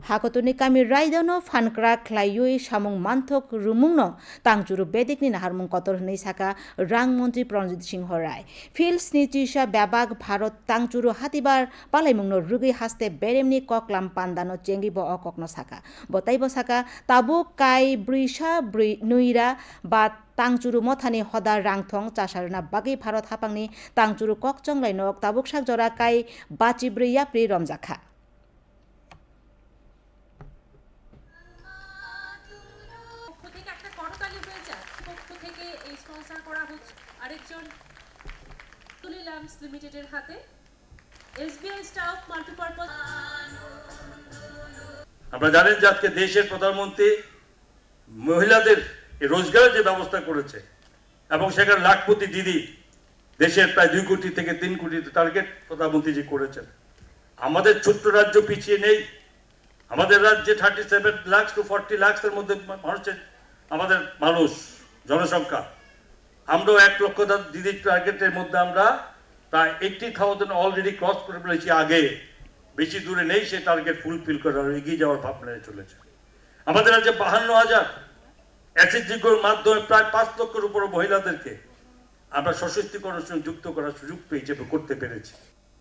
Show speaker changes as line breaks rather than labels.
hakotuni kami raidano fankra khlaiyui samung manthok rumungno tangchuru bedikni naharmung kotor hnei saka rangmନ୍ତ୍ରୀ Pranajit Singha Roy fields ni চিসা ব্যাবাগ Bharat তাংচুরু হাতিবার পালাইমুংনো রুগি হাস্তে বেরেমনি ককলাম পান্দানো চেঙ্গিব অককনো সাকা বতাইব সাকা তাবু কাই ব্রিসা ব্রি নুইরা বা তাংচুরু মথানি হদা রাংথং চাসারনা বাগি ভারত হাপাংনি তাংচুরু ককচং লাইনক তাবুক সাক জরা কাই বাচিব্রি ইয়াপ্রি রমজাখা
স্পন্সর করা হচ্ছে আরেকজন তুলি ল্যাম্পস লিমিটেডের হাতে। এসবিআই স্টাফ মাল্টিপারপাস
আপনারা জানেন যে আজকে দেশের প্রধানমন্ত্রী মহিলাদের রোজগারের যে ব্যবস্থা করেছে, এবং সেখানে লাখপতি দিদি দেশের প্রায় দুই কোটি থেকে তিন কোটি টার্গেট প্রধানমন্ত্রী যে করেছেন। আমাদের ছোট্ট রাজ্য পিছিয়ে নেই। আমাদের রাজ্যে thirty seven lakh two forty লাক্সের মধ্যে মানুষের আমাদের মানুষ, জনসংখ্যা। আমরাও এক লক্ষ দিদি দিদির টার্গেটের মধ্যে আমরা প্রায় এইটটি থাউজেন্ড অলরেডি ক্রস করে ফেলেছি আগে। বেশি দূরে নেই, সে টার্গেট ফুলফিল করার এগিয়ে যাওয়ার ভাবনা চলেছে। আমাদের আছে বাহান্ন হাজার এসএসজিগুলোর মাধ্যমে প্রায় পাঁচ লক্ষের উপর মহিলাদেরকে আমরা সশস্ত্রীকরণের সঙ্গে যুক্ত করার সুযোগ পেয়েছি করতে পেরেছি।